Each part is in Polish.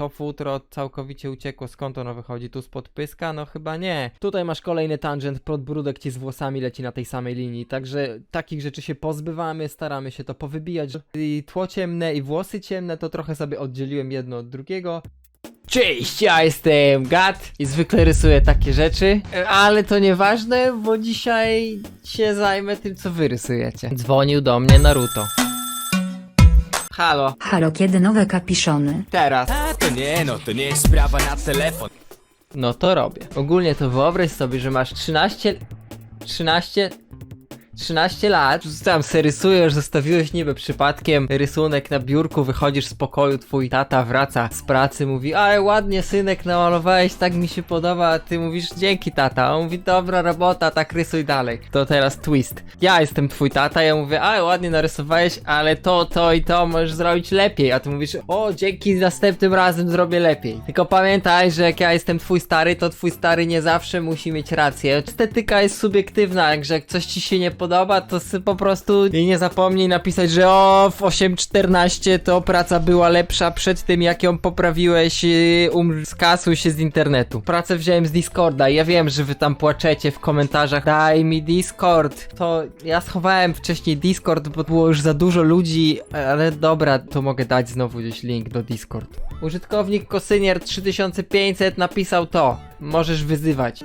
to futro całkowicie uciekło, skąd ono wychodzi? Tu spod pyska? No chyba nie. Tutaj masz kolejny tangent, podbródek ci z włosami leci na tej samej linii, także takich rzeczy się pozbywamy, staramy się to powybijać. I tło ciemne i włosy ciemne to trochę sobie oddzieliłem jedno od drugiego. Cześć, ja jestem Gat i zwykle rysuję takie rzeczy, ale to nieważne, bo dzisiaj się zajmę tym, co wy rysujecie. Dzwonił do mnie Naruto. Halo, Halo, kiedy nowe kapiszony? teraz. Nie, no to nie jest sprawa na telefon. No to robię. Ogólnie to wyobraź sobie, że masz 13... 13... 13 lat, tam se rysujesz, zostawiłeś niby przypadkiem rysunek na biurku, wychodzisz z pokoju, twój tata wraca z pracy, mówi, ale ładnie synek namalowałeś, tak mi się podoba, a ty mówisz, dzięki tata, a on mówi, dobra robota, tak rysuj dalej. To teraz twist. Ja jestem twój tata, ja mówię, ale ładnie narysowałeś, ale to, to i to możesz zrobić lepiej, a ty mówisz, o dzięki, następnym razem zrobię lepiej. Tylko pamiętaj, że jak ja jestem twój stary, to twój stary nie zawsze musi mieć rację. Estetyka jest subiektywna, także jak coś ci się nie podoba, to sy po prostu nie zapomnij napisać, że o w 8.14 to praca była lepsza przed tym jak ją poprawiłeś, yy, um, skasuj się z internetu. Pracę wziąłem z Discorda ja wiem, że wy tam płaczecie w komentarzach, daj mi Discord. To ja schowałem wcześniej Discord, bo było już za dużo ludzi, ale dobra, to mogę dać znowu gdzieś link do Discord. Użytkownik Kosynier 3500 napisał to. Możesz wyzywać.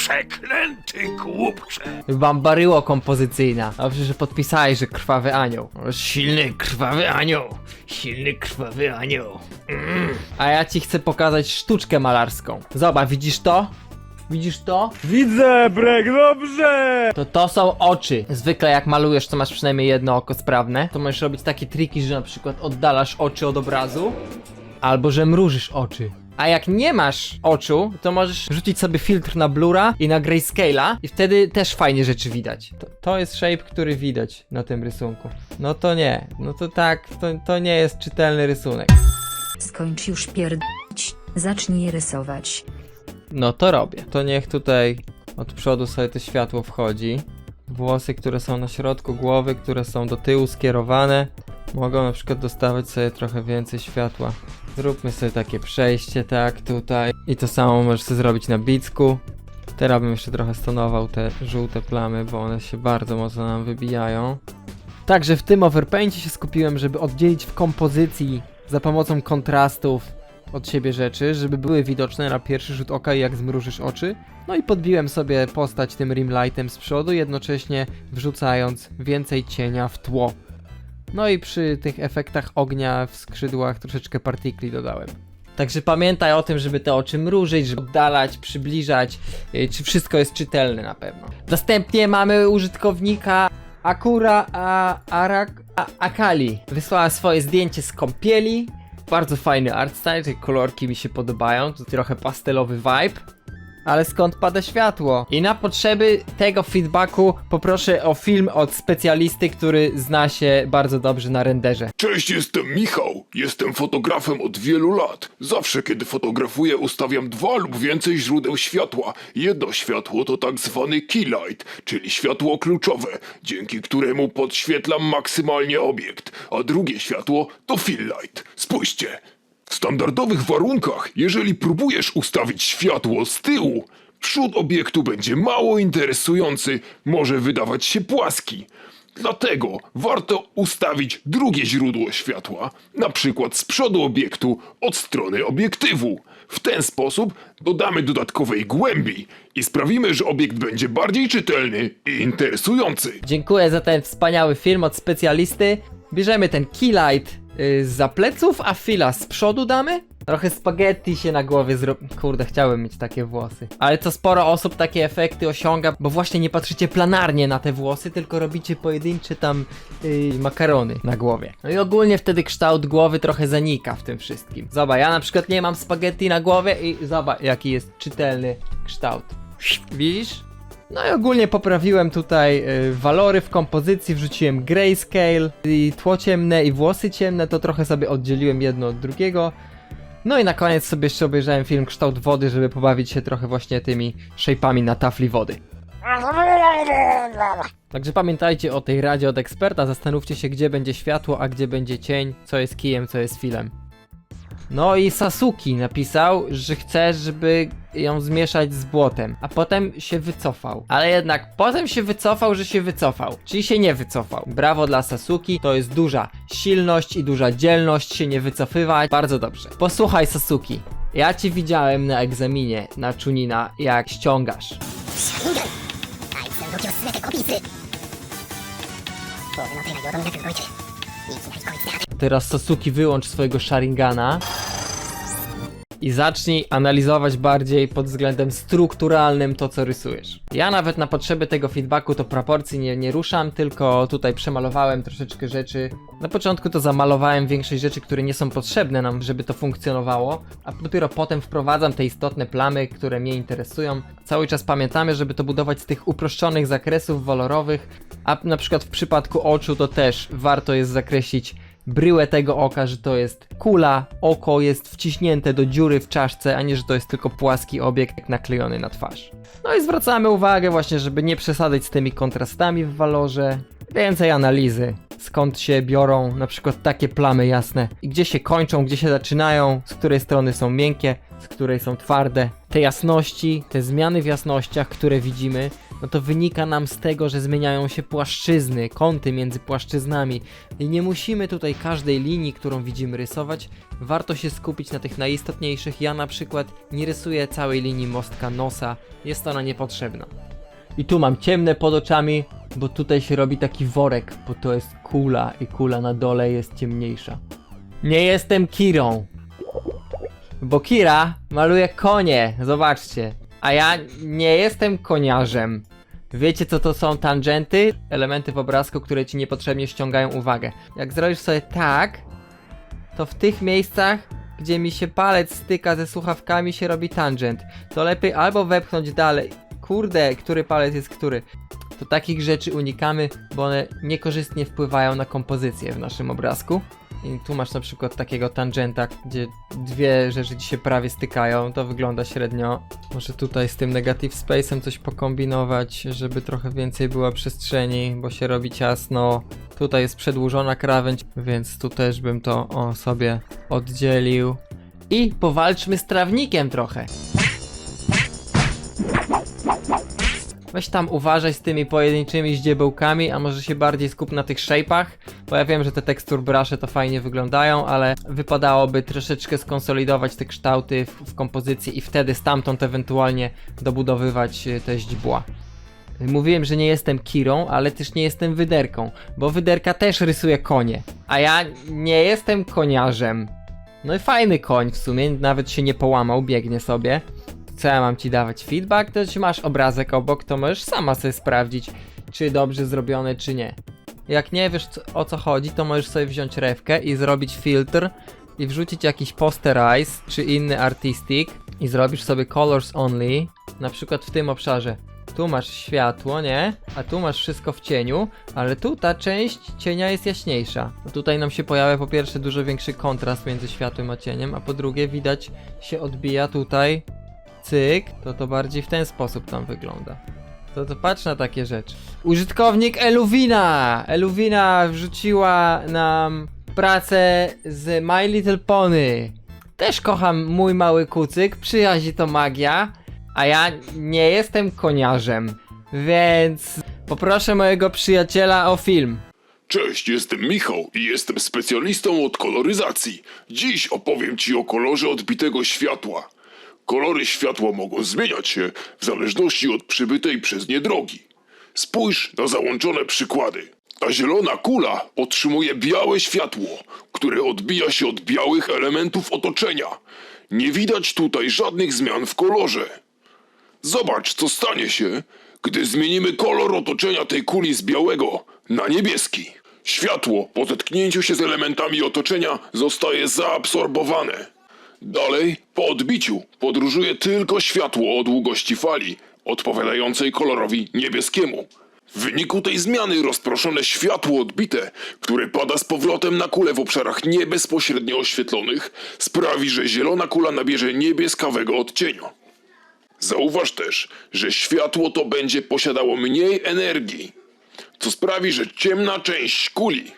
Przeklęty głupcze. Bambaryło kompozycyjna. Dobrze, że podpisałeś, że krwawy anioł. Silny krwawy anioł. Silny krwawy anioł. Mm. A ja ci chcę pokazać sztuczkę malarską. Zobacz, widzisz to? Widzisz to? Widzę, Brek, dobrze! To to są oczy. Zwykle jak malujesz, to masz przynajmniej jedno oko sprawne. To możesz robić takie triki, że na przykład oddalasz oczy od obrazu. Albo że mrużysz oczy. A jak nie masz oczu, to możesz rzucić sobie filtr na blura i na grayscale'a i wtedy też fajnie rzeczy widać. To, to jest shape, który widać na tym rysunku. No to nie. No to tak, to, to nie jest czytelny rysunek. Skończ już pierdolić, zacznij rysować. No to robię. To niech tutaj od przodu sobie to światło wchodzi. Włosy, które są na środku głowy, które są do tyłu skierowane, mogą na przykład dostawać sobie trochę więcej światła. Zróbmy sobie takie przejście, tak, tutaj. I to samo możesz sobie zrobić na bicku. Teraz bym jeszcze trochę stonował te żółte plamy, bo one się bardzo mocno nam wybijają. Także w tym overpaincie się skupiłem, żeby oddzielić w kompozycji za pomocą kontrastów od siebie rzeczy, żeby były widoczne na pierwszy rzut oka jak zmrużysz oczy. No i podbiłem sobie postać tym rimlightem z przodu, jednocześnie wrzucając więcej cienia w tło. No i przy tych efektach ognia w skrzydłach troszeczkę partikli dodałem. Także pamiętaj o tym, żeby te oczy mrużyć, żeby oddalać, przybliżać, yy, czy wszystko jest czytelne na pewno. Następnie mamy użytkownika Akura a, Arak, a, Akali. Wysłała swoje zdjęcie z kąpieli. Bardzo fajny art style, te kolorki mi się podobają, to trochę pastelowy vibe. Ale skąd pada światło? I na potrzeby tego feedbacku poproszę o film od specjalisty, który zna się bardzo dobrze na renderze. Cześć, jestem Michał. Jestem fotografem od wielu lat. Zawsze, kiedy fotografuję, ustawiam dwa lub więcej źródeł światła. Jedno światło to tak zwany keylight, czyli światło kluczowe, dzięki któremu podświetlam maksymalnie obiekt, a drugie światło to fill light. Spójrzcie. W standardowych warunkach, jeżeli próbujesz ustawić światło z tyłu, przód obiektu będzie mało interesujący, może wydawać się płaski. Dlatego warto ustawić drugie źródło światła, na przykład z przodu obiektu od strony obiektywu. W ten sposób dodamy dodatkowej głębi i sprawimy, że obiekt będzie bardziej czytelny i interesujący. Dziękuję za ten wspaniały film od specjalisty. Bierzemy ten keylight yy, za pleców, a fila z przodu damy. Trochę spaghetti się na głowie zrobi. Kurde, chciałem mieć takie włosy. Ale to sporo osób takie efekty osiąga, bo właśnie nie patrzycie planarnie na te włosy, tylko robicie pojedyncze tam yy, makarony na głowie. No i ogólnie wtedy kształt głowy trochę zanika w tym wszystkim. Zobacz, ja na przykład nie mam spaghetti na głowie i zobacz jaki jest czytelny kształt. Widzisz? No i ogólnie poprawiłem tutaj y, walory w kompozycji, wrzuciłem grayscale i tło ciemne i włosy ciemne, to trochę sobie oddzieliłem jedno od drugiego. No i na koniec sobie jeszcze obejrzałem film Kształt Wody, żeby pobawić się trochę właśnie tymi shape'ami na tafli wody. Także pamiętajcie o tej radzie od eksperta, zastanówcie się gdzie będzie światło, a gdzie będzie cień, co jest kijem, co jest filem. No i Sasuki napisał, że chce, żeby ją zmieszać z błotem, a potem się wycofał. Ale jednak potem się wycofał, że się wycofał, czyli się nie wycofał. Brawo dla Sasuki, to jest duża silność i duża dzielność się nie wycofywać. Bardzo dobrze. Posłuchaj Sasuki, ja cię widziałem na egzaminie na Chunina, jak ściągasz. Teraz Sasuki wyłącz swojego Sharingana i zacznij analizować bardziej pod względem strukturalnym to, co rysujesz. Ja nawet na potrzeby tego feedbacku to proporcji nie, nie ruszam, tylko tutaj przemalowałem troszeczkę rzeczy. Na początku to zamalowałem większość rzeczy, które nie są potrzebne nam, żeby to funkcjonowało, a dopiero potem wprowadzam te istotne plamy, które mnie interesują. Cały czas pamiętamy, żeby to budować z tych uproszczonych zakresów walorowych, a na przykład w przypadku oczu to też warto jest zakreślić bryłę tego oka, że to jest kula, oko jest wciśnięte do dziury w czaszce, a nie, że to jest tylko płaski obiekt naklejony na twarz. No i zwracamy uwagę właśnie, żeby nie przesadzać z tymi kontrastami w walorze. Więcej analizy, skąd się biorą na przykład takie plamy jasne i gdzie się kończą, gdzie się zaczynają, z której strony są miękkie, z której są twarde. Te jasności, te zmiany w jasnościach, które widzimy, no to wynika nam z tego, że zmieniają się płaszczyzny, kąty między płaszczyznami i nie musimy tutaj każdej linii, którą widzimy rysować, warto się skupić na tych najistotniejszych. Ja na przykład nie rysuję całej linii mostka nosa, jest ona niepotrzebna. I tu mam ciemne pod oczami, bo tutaj się robi taki worek, bo to jest kula i kula na dole jest ciemniejsza. Nie jestem Kirą. Bo Kira maluje konie, zobaczcie. A ja nie jestem koniarzem. Wiecie co to są tangenty? Elementy w obrazku, które ci niepotrzebnie ściągają uwagę. Jak zrobisz sobie tak, to w tych miejscach, gdzie mi się palec styka ze słuchawkami się robi tangent. To lepiej albo wepchnąć dalej. Kurde, który palec jest który? To takich rzeczy unikamy, bo one niekorzystnie wpływają na kompozycję w naszym obrazku. I tu masz na przykład takiego tangenta, gdzie dwie rzeczy ci się prawie stykają, to wygląda średnio. Może tutaj z tym negative space'em coś pokombinować, żeby trochę więcej było przestrzeni, bo się robi ciasno. Tutaj jest przedłużona krawędź, więc tu też bym to o, sobie oddzielił. I powalczmy z trawnikiem trochę. Weź tam uważaj z tymi pojedynczymi zdziebełkami, a może się bardziej skup na tych shape'ach, bo ja wiem, że te tekstur brusze to fajnie wyglądają, ale wypadałoby troszeczkę skonsolidować te kształty w, w kompozycji i wtedy stamtąd ewentualnie dobudowywać y, te źdźbła. Mówiłem, że nie jestem Kirą, ale też nie jestem wyderką, bo wyderka też rysuje konie, a ja nie jestem koniarzem. No i fajny koń w sumie, nawet się nie połamał, biegnie sobie. Co ja mam ci dawać feedback? To jeśli masz obrazek obok, to możesz sama sobie sprawdzić, czy dobrze zrobione, czy nie. Jak nie wiesz co, o co chodzi, to możesz sobie wziąć rewkę i zrobić filtr i wrzucić jakiś posterize czy inny artistic i zrobisz sobie colors only, na przykład w tym obszarze. Tu masz światło, nie? A tu masz wszystko w cieniu, ale tu ta część cienia jest jaśniejsza. Tutaj nam się pojawia po pierwsze dużo większy kontrast między światłem a cieniem, a po drugie widać się odbija tutaj cyk, to to bardziej w ten sposób tam wygląda. To to patrz na takie rzeczy. Użytkownik Eluwina! Eluwina wrzuciła nam pracę z My Little Pony. Też kocham mój mały kucyk, przyjaźń to magia, a ja nie jestem koniarzem, więc poproszę mojego przyjaciela o film. Cześć, jestem Michał i jestem specjalistą od koloryzacji. Dziś opowiem ci o kolorze odbitego światła. Kolory światła mogą zmieniać się w zależności od przybytej przez nie drogi. Spójrz na załączone przykłady. Ta zielona kula otrzymuje białe światło, które odbija się od białych elementów otoczenia. Nie widać tutaj żadnych zmian w kolorze. Zobacz, co stanie się, gdy zmienimy kolor otoczenia tej kuli z białego na niebieski. Światło po zetknięciu się z elementami otoczenia zostaje zaabsorbowane. Dalej, po odbiciu podróżuje tylko światło o długości fali, odpowiadającej kolorowi niebieskiemu. W wyniku tej zmiany rozproszone światło odbite, które pada z powrotem na kulę w obszarach nie bezpośrednio oświetlonych, sprawi, że zielona kula nabierze niebieskawego odcienia. Zauważ też, że światło to będzie posiadało mniej energii, co sprawi, że ciemna część kuli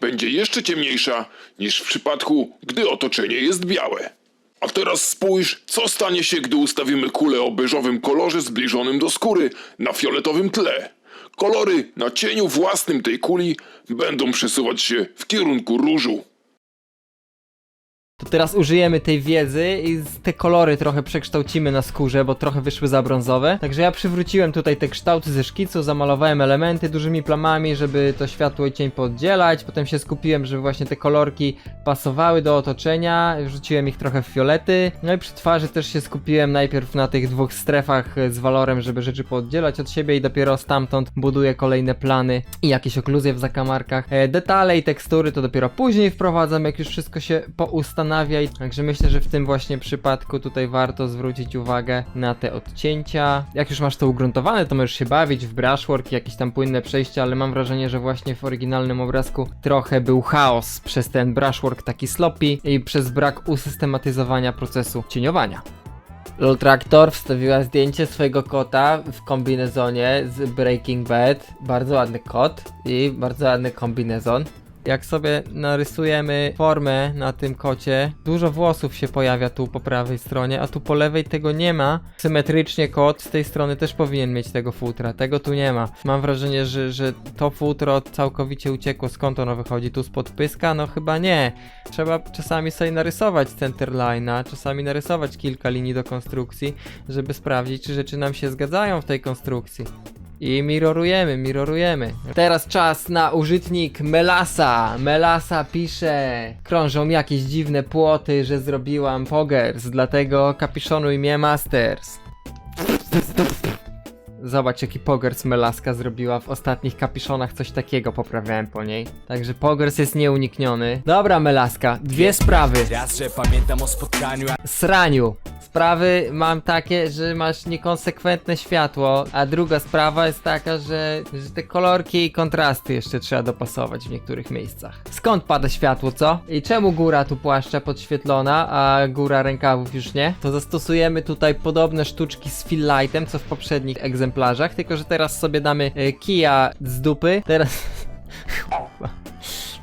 będzie jeszcze ciemniejsza niż w przypadku, gdy otoczenie jest białe. A teraz spójrz, co stanie się, gdy ustawimy kulę o beżowym kolorze zbliżonym do skóry na fioletowym tle. Kolory na cieniu własnym tej kuli będą przesuwać się w kierunku różu. To teraz użyjemy tej wiedzy i te kolory trochę przekształcimy na skórze, bo trochę wyszły za brązowe. Także ja przywróciłem tutaj te kształty ze szkicu, zamalowałem elementy dużymi plamami, żeby to światło i cień pooddzielać. Potem się skupiłem, żeby właśnie te kolorki pasowały do otoczenia. Wrzuciłem ich trochę w fiolety. No i przy twarzy też się skupiłem najpierw na tych dwóch strefach e, z walorem, żeby rzeczy pooddzielać od siebie i dopiero stamtąd buduję kolejne plany i jakieś okluzje w zakamarkach. E, detale i tekstury to dopiero później wprowadzam, jak już wszystko się poustanawia. I- Także myślę, że w tym właśnie przypadku tutaj warto zwrócić uwagę na te odcięcia. Jak już masz to ugruntowane, to możesz się bawić w brushwork, jakieś tam płynne przejścia, ale mam wrażenie, że właśnie w oryginalnym obrazku trochę był chaos przez ten brushwork taki sloppy i przez brak usystematyzowania procesu cieniowania. Lol Traktor wstawiła zdjęcie swojego kota w kombinezonie z Breaking Bad. Bardzo ładny kot i bardzo ładny kombinezon. Jak sobie narysujemy formę na tym kocie, dużo włosów się pojawia tu po prawej stronie, a tu po lewej tego nie ma. Symetrycznie kot z tej strony też powinien mieć tego futra, tego tu nie ma. Mam wrażenie, że, że to futro całkowicie uciekło. Skąd ono wychodzi? Tu spod pyska? No chyba nie. Trzeba czasami sobie narysować centerline'a, czasami narysować kilka linii do konstrukcji, żeby sprawdzić, czy rzeczy nam się zgadzają w tej konstrukcji. I mirrorujemy, mirrorujemy. Teraz czas na użytnik Melasa. Melasa pisze, krążą jakieś dziwne płoty, że zrobiłam Poggers, dlatego kapiszonuj mnie Masters. Zobacz jaki Poggers Melaska zrobiła w ostatnich kapiszonach, coś takiego poprawiałem po niej. Także Poggers jest nieunikniony. Dobra Melaska, dwie sprawy. Raz, że pamiętam o spotkaniu Sraniu. Sprawy mam takie, że masz niekonsekwentne światło, a druga sprawa jest taka, że, że te kolorki i kontrasty jeszcze trzeba dopasować w niektórych miejscach. Skąd pada światło, co? I czemu góra tu płaszcza podświetlona, a góra rękawów już nie? To zastosujemy tutaj podobne sztuczki z fill lightem, co w poprzednich egzemplarzach, tylko że teraz sobie damy e, kija z dupy. Teraz...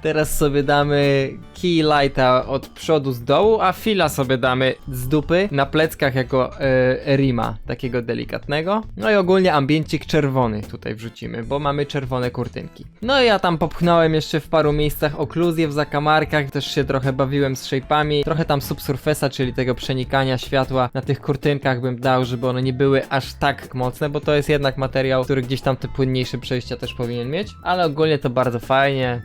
Teraz sobie damy key lighta od przodu z dołu, a fila sobie damy z dupy na pleckach jako e, rima, takiego delikatnego. No i ogólnie ambiencik czerwony tutaj wrzucimy, bo mamy czerwone kurtynki. No i ja tam popchnąłem jeszcze w paru miejscach okluzję w zakamarkach, też się trochę bawiłem z shape'ami, trochę tam subsurface'a, czyli tego przenikania światła na tych kurtynkach bym dał, żeby one nie były aż tak mocne, bo to jest jednak materiał, który gdzieś tam te płynniejsze przejścia też powinien mieć, ale ogólnie to bardzo fajnie.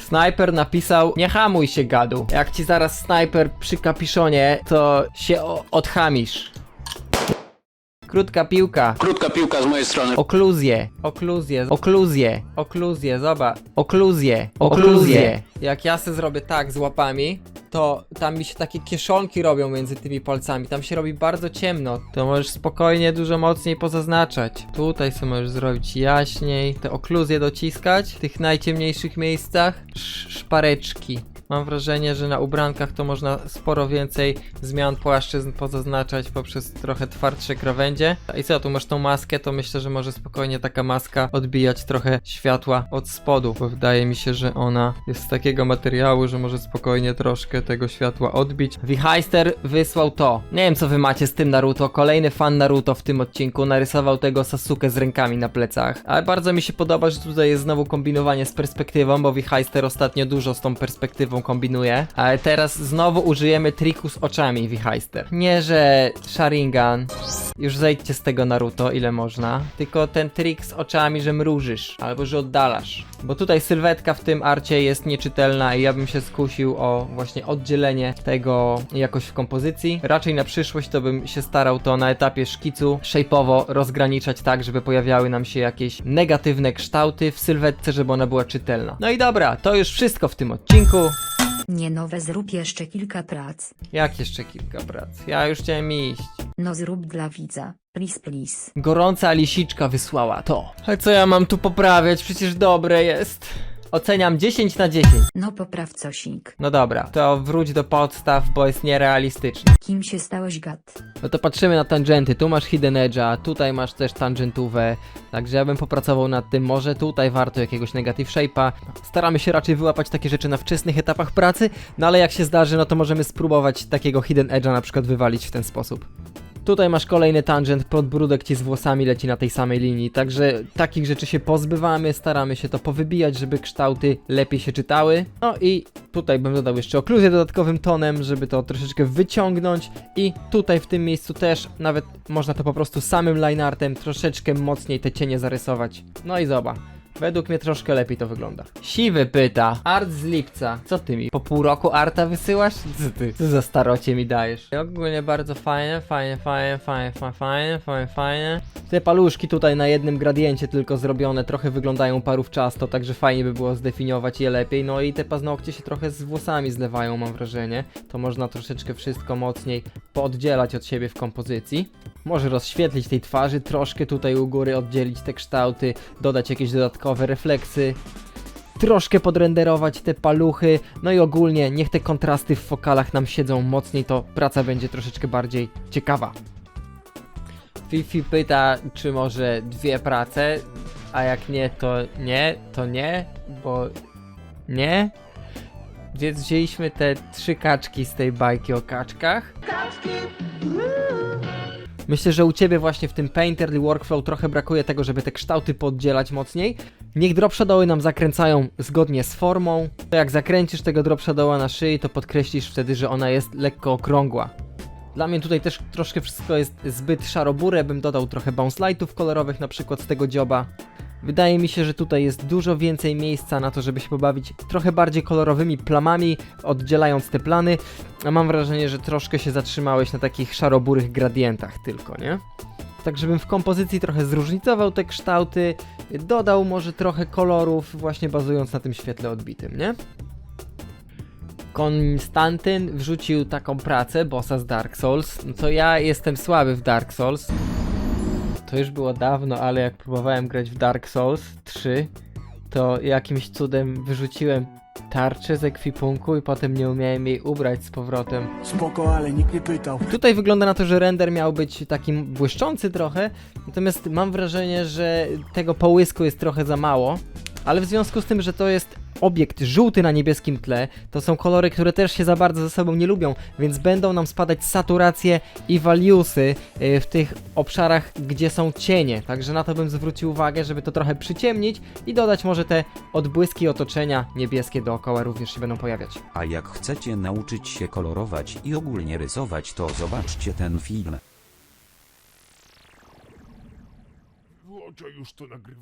Snajper napisał, nie hamuj się gadu. Jak ci zaraz snajper przy kapiszonie, to się odchamisz. Krótka piłka. Krótka piłka z mojej strony. Okluzje, okluzje, okluzje, okluzje, zobacz. Okluzje, okluzje. Jak ja se zrobię tak z łapami, to tam mi się takie kieszonki robią między tymi palcami. Tam się robi bardzo ciemno. To możesz spokojnie dużo mocniej pozaznaczać. Tutaj sobie możesz zrobić jaśniej. Te okluzje dociskać w tych najciemniejszych miejscach. Sz szpareczki. Mam wrażenie, że na ubrankach to można sporo więcej zmian płaszczyzn pozaznaczać poprzez trochę twardsze krawędzie. I co, tu masz tą maskę, to myślę, że może spokojnie taka maska odbijać trochę światła od spodu, bo wydaje mi się, że ona jest z takiego materiału, że może spokojnie troszkę tego światła odbić. Wichajster wysłał to. Nie wiem, co wy macie z tym Naruto. Kolejny fan Naruto w tym odcinku narysował tego Sasuke z rękami na plecach. Ale bardzo mi się podoba, że tutaj jest znowu kombinowanie z perspektywą, bo Wichajster ostatnio dużo z tą perspektywą kombinuje. Ale teraz znowu użyjemy triku z oczami Wichajster. Nie, że Sharingan. Już zejdźcie z tego Naruto, ile można. Tylko ten trik z oczami, że mrużysz, albo że oddalasz. Bo tutaj sylwetka w tym arcie jest nieczytelna i ja bym się skusił o właśnie oddzielenie tego jakoś w kompozycji. Raczej na przyszłość to bym się starał to na etapie szkicu shape'owo rozgraniczać tak, żeby pojawiały nam się jakieś negatywne kształty w sylwetce, żeby ona była czytelna. No i dobra, to już wszystko w tym odcinku. Nie nowe zrób jeszcze kilka prac. Jak jeszcze kilka prac? Ja już chciałem iść. No zrób dla widza. Please please. Gorąca lisiczka wysłała to. Ale co ja mam tu poprawiać? Przecież dobre jest. Oceniam 10 na 10. No popraw cosik. No dobra, to wróć do podstaw, bo jest nierealistyczne. Kim się stałeś gad? No to patrzymy na tangenty. Tu masz hidden edge'a, tutaj masz też tangentówę. Także ja bym popracował nad tym. Może tutaj warto jakiegoś negative shape'a. Staramy się raczej wyłapać takie rzeczy na wczesnych etapach pracy, no ale jak się zdarzy, no to możemy spróbować takiego hidden edge'a na przykład wywalić w ten sposób. Tutaj masz kolejny tangent, podbródek ci z włosami leci na tej samej linii, także takich rzeczy się pozbywamy, staramy się to powybijać, żeby kształty lepiej się czytały. No i tutaj bym dodał jeszcze okluzję dodatkowym tonem, żeby to troszeczkę wyciągnąć i tutaj w tym miejscu też nawet można to po prostu samym lineartem troszeczkę mocniej te cienie zarysować. No i zobacz. Według mnie troszkę lepiej to wygląda. Siwy pyta. Art z lipca. Co ty mi? Po pół roku arta wysyłasz? Co ty? Co za starocie mi dajesz? Ogólnie bardzo fajne, fajne, fajne, fajne, fajne, fajne, fajne, fajne. Te paluszki tutaj na jednym gradiencie tylko zrobione, trochę wyglądają parówczasto, także fajnie by było zdefiniować je lepiej. No i te paznokcie się trochę z włosami zlewają, mam wrażenie. To można troszeczkę wszystko mocniej poddzielać od siebie w kompozycji. Może rozświetlić tej twarzy, troszkę tutaj u góry oddzielić te kształty, dodać jakieś dodatkowe refleksy, troszkę podrenderować te paluchy, no i ogólnie niech te kontrasty w fokalach nam siedzą mocniej, to praca będzie troszeczkę bardziej ciekawa. Fifi pyta, czy może dwie prace, a jak nie, to nie, to nie, bo nie. Więc wzięliśmy te trzy kaczki z tej bajki o kaczkach. Myślę, że u Ciebie właśnie w tym Painterly Workflow trochę brakuje tego, żeby te kształty poddzielać mocniej. Niech drop shadowy nam zakręcają zgodnie z formą. To jak zakręcisz tego drop shadowa na szyi, to podkreślisz wtedy, że ona jest lekko okrągła. Dla mnie tutaj też troszkę wszystko jest zbyt szarobure, bym dodał trochę bounce lightów kolorowych na przykład z tego dzioba. Wydaje mi się, że tutaj jest dużo więcej miejsca na to, żeby się pobawić trochę bardziej kolorowymi plamami, oddzielając te plany, a mam wrażenie, że troszkę się zatrzymałeś na takich szaroburych gradientach tylko, nie? Tak, żebym w kompozycji trochę zróżnicował te kształty, dodał może trochę kolorów, właśnie bazując na tym świetle odbitym, nie? Konstantyn wrzucił taką pracę, bossa z Dark Souls, no to ja jestem słaby w Dark Souls. To już było dawno, ale jak próbowałem grać w Dark Souls 3, to jakimś cudem wyrzuciłem tarczę z ekwipunku i potem nie umiałem jej ubrać z powrotem. Spoko, ale nikt nie pytał. Tutaj wygląda na to, że render miał być takim błyszczący trochę, natomiast mam wrażenie, że tego połysku jest trochę za mało, ale w związku z tym, że to jest obiekt żółty na niebieskim tle, to są kolory, które też się za bardzo ze sobą nie lubią, więc będą nam spadać saturacje i valuesy y, w tych obszarach, gdzie są cienie, także na to bym zwrócił uwagę, żeby to trochę przyciemnić i dodać może te odbłyski otoczenia niebieskie dookoła również się będą pojawiać. A jak chcecie nauczyć się kolorować i ogólnie rysować, to zobaczcie ten film. Włączaj już to nagrywanie.